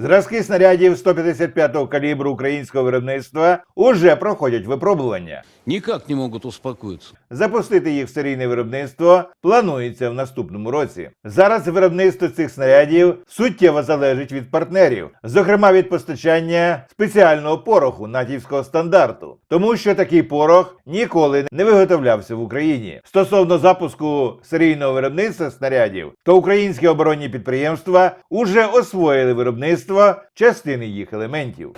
Зразки снарядів 155-го калібру українського виробництва уже проходять випробування. Никак не могут успокоиться. Запустити їх в серійне виробництво планується в наступному році. Зараз виробництво цих снарядів суттєво залежить від партнерів, зокрема від постачання спеціального пороху натівського стандарту, тому що такий порох ніколи не виготовлявся в Україні. Стосовно запуску серійного виробництва снарядів, то українські оборонні підприємства уже освоїли виробництво частини їх елементів.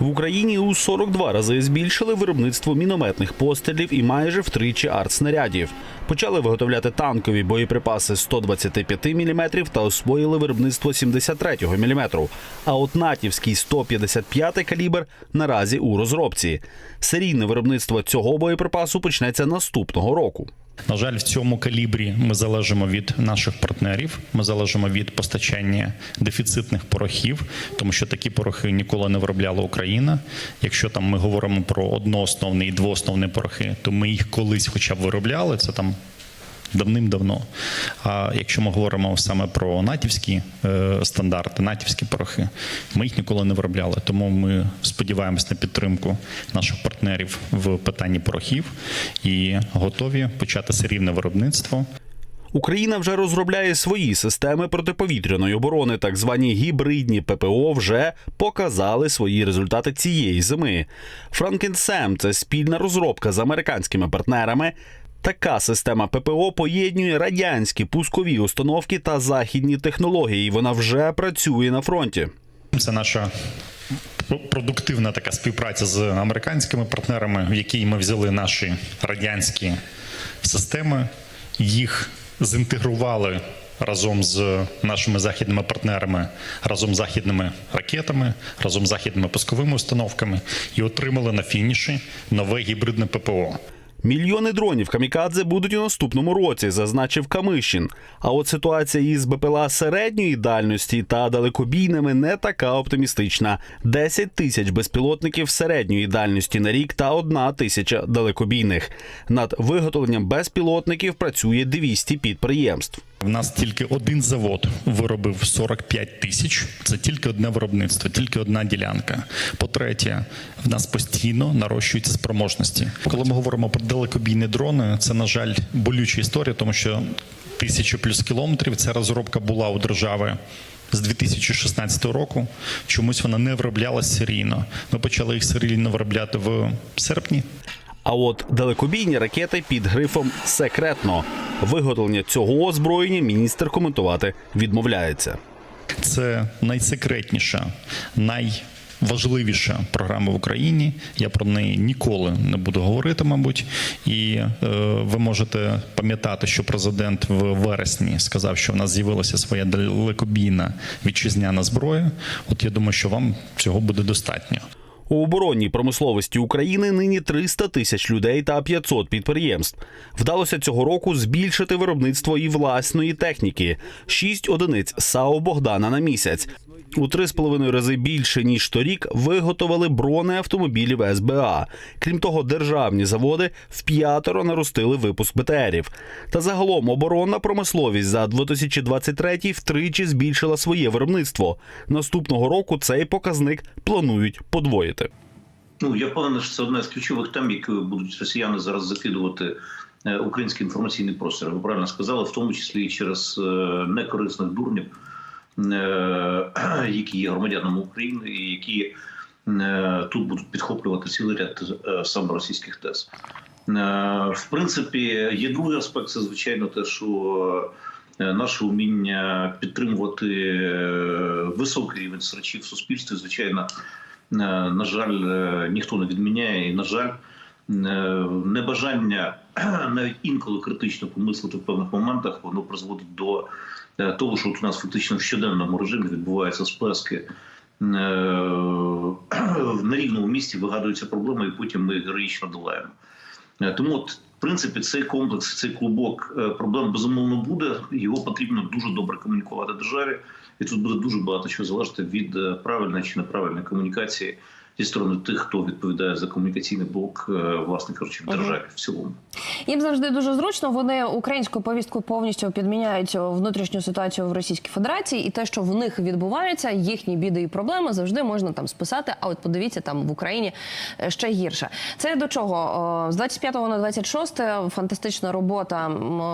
В Україні у 42 рази збільшили виробництво мінометних пострілів і майже втричі артснарядів. Почали виготовляти танкові боєприпаси 125 мм та освоїли виробництво 73 мм. А от натівський 155 калібр наразі у розробці. Серійне виробництво цього боєприпасу почнеться наступного року. На жаль, в цьому калібрі ми залежимо від наших партнерів. Ми залежимо від постачання дефіцитних порохів, тому що такі порохи ніколи не виробляла Україна. Якщо там ми говоримо про одноосновні і двоосновні порохи, то ми їх колись, хоча б виробляли. Це там. Давним-давно. А якщо ми говоримо саме про натівські е, стандарти, натівські порохи, ми їх ніколи не виробляли. Тому ми сподіваємось на підтримку наших партнерів в питанні порохів і готові почати серійне виробництво. Україна вже розробляє свої системи протиповітряної оборони, так звані гібридні ППО вже показали свої результати цієї зими. Франкенсем це спільна розробка з американськими партнерами. Така система ППО поєднує радянські пускові установки та західні технології. і Вона вже працює на фронті. Це наша продуктивна така співпраця з американськими партнерами, в якій ми взяли наші радянські системи, їх зінтегрували разом з нашими західними партнерами, разом з західними ракетами, разом з західними пусковими установками і отримали на фініші нове гібридне ППО. Мільйони дронів камікадзе будуть у наступному році, зазначив Камишін. А от ситуація із БПЛА середньої дальності та далекобійними не така оптимістична: 10 тисяч безпілотників середньої дальності на рік та одна тисяча далекобійних. Над виготовленням безпілотників працює 200 підприємств. В нас тільки один завод виробив 45 тисяч. Це тільки одне виробництво, тільки одна ділянка. По-третє, в нас постійно нарощуються спроможності. Коли ми говоримо про далекобійні дрони, це на жаль болюча історія, тому що тисячу плюс кілометрів ця розробка була у держави. З 2016 року чомусь вона не вироблялась серійно. Ми почали їх серійно виробляти в серпні А от далекобійні ракети під грифом секретно. Виготовлення цього озброєння міністр коментувати відмовляється. Це найсекретніша, найважливіша програма в Україні. Я про неї ніколи не буду говорити, мабуть. І е, ви можете пам'ятати, що президент в вересні сказав, що в нас з'явилася своя далекобійна вітчизняна зброя. От я думаю, що вам цього буде достатньо. У оборонній промисловості України нині 300 тисяч людей та 500 підприємств. Вдалося цього року збільшити виробництво і власної техніки: 6 одиниць САУ Богдана на місяць. У 3,5 рази більше ніж торік виготовили бронеавтомобілів СБА. Крім того, державні заводи вп'ятеро наростили випуск БТРів. Та загалом оборонна промисловість за 2023 втричі збільшила своє виробництво. Наступного року цей показник планують подвоїти. Ну я впевнений, що це одна з ключових тем, які будуть росіяни зараз закидувати е, український інформаційний простір. Ви правильно сказали, в тому числі і через е, некорисних дурнів, які є громадянами України, і які е, тут будуть підхоплювати цілий ряд е, саме російських тез. Е, В принципі, є другий аспект, це звичайно те, що е, наше вміння підтримувати е, високий рівень срачів в суспільстві, звичайно, е, на жаль, е, ніхто не відміняє, і на жаль, е, небажання навіть інколи критично помислити в певних моментах, воно призводить до е, того, що от у нас фактично в щоденному режимі відбуваються сплески. е, На рівному місці вигадуються проблеми, і потім ми героїчно долаємо. Е, Тому, от, в принципі, цей комплекс, цей клубок е, проблем безумовно буде. Його потрібно дуже добре комунікувати державі, і тут буде дуже багато чого залежати від е, правильної чи неправильної комунікації зі сторони тих, хто відповідає за комунікаційний блок, е, власне кажучи, в державі в цілому. Їм завжди дуже зручно. Вони українську повістку повністю підміняють внутрішню ситуацію в Російській Федерації, і те, що в них відбувається, їхні біди і проблеми завжди можна там списати. А от подивіться, там в Україні е, ще гірше. Це до чого з 25 на 26 фантастична робота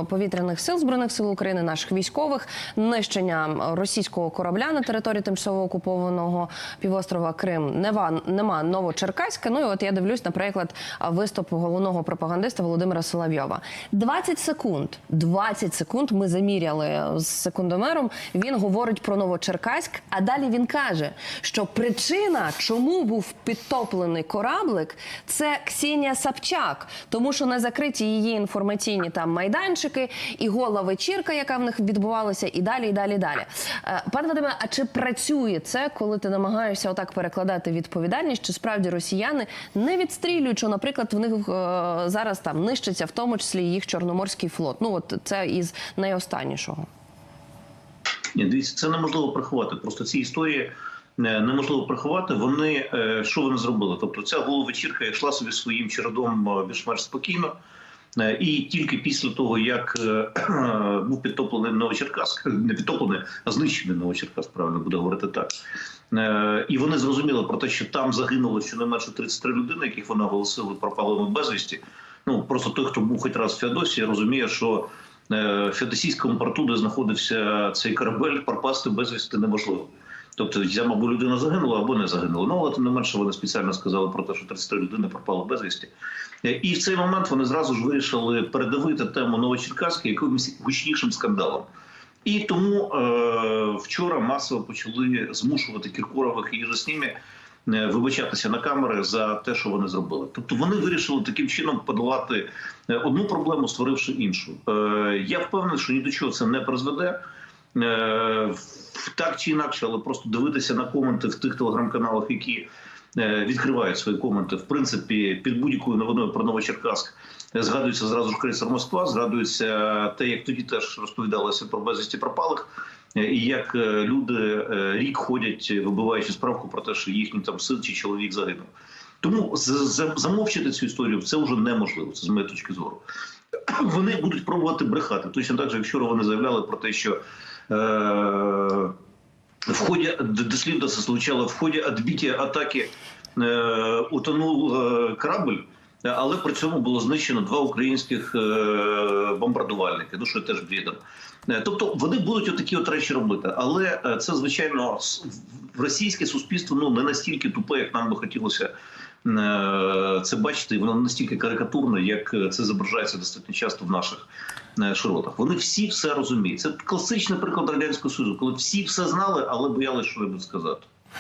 повітряних сил збройних сил України, наших військових, нищення російського корабля на території тимчасово окупованого півострова Крим. Нева нема Новочеркаська. Ну і от я дивлюсь, наприклад, виступ головного пропагандиста Володимира Соловйова. 20 секунд. 20 секунд ми заміряли з секундомером. Він говорить про Новочеркаськ, а далі він каже, що причина, чому був підтоплений кораблик, це Ксенія Собчак, тому що не закриті її інформаційні там майданчики і гола вечірка, яка в них відбувалася, і далі, і далі, і далі. Е, Пане Вадиме, а чи працює це, коли ти намагаєшся отак перекладати відповідальність? Чи справді росіяни не відстрілюють, що, наприклад, в них е, зараз там нищиться в тому числі їх чорноморський флот? Ну от це із найостаннішого. Ні, дивіться, це неможливо приховати. Просто ці історії е, неможливо приховати. Вони е, що вони зробили? Тобто, ця головечірка йшла собі своїм чередом більш-менш спокійно. Е, І тільки після того, як е, був підтоплений Новочеркаськ, не підтоплений, а знищений Новочеркаськ, правильно буде говорити так. Е, І вони зрозуміли про те, що там загинуло щонайменше 33 людини, яких вони оголосили пропалими безвісті. Ну просто той, хто був хоч раз в Феодосії, розуміє, що в Феодосійському порту, де знаходився цей корабель, пропасти безвісти неможливо. Тобто, там або людина загинула, або не загинула. Ну, але тим не менше вони спеціально сказали про те, що 33 людини пропали безвісті. Е, І в цей момент вони зразу ж вирішили передавити тему Новочеркаська якимось гучнішим скандалом. І тому е, вчора масово почали змушувати Кіркорових і Єжеснімі е, вибачатися на камери за те, що вони зробили. Тобто вони вирішили таким чином подолати е, одну проблему, створивши іншу. Е, я впевнений, що ні до чого це не призведе. Е, так чи інакше, але просто дивитися на коменти в тих телеграм-каналах, які е, відкривають свої коменти, в принципі, під будь-якою новиною про Новочеркаськ е, згадується зразу ж крейсер Москва, згадується те, як тоді теж розповідалося про безвісті пропалих. е, І як люди рік ходять, вибиваючи справку про те, що їхній там син чи чоловік загинув. Тому замовчити цю історію це вже неможливо. Це з моєї точки зору. Вони будуть пробувати брехати. Точно так же, як вчора вони заявляли про те, що в ході дослідно це звучало в ході відбиття атаки е, утонув е, корабль. Але при цьому було знищено два українських е, бомбардувальники. Ну що теж відомо. Е, Тобто вони будуть отакі от речі робити, але е, це звичайно в російське суспільство ну не настільки тупе, як нам би хотілося е, це бачити. і Воно настільки карикатурно, як е, це зображається достатньо часто в наших е, широтах. Вони всі все розуміють. Це класичний приклад радянського союзу, коли всі все знали, але боялися, що небудь сказати.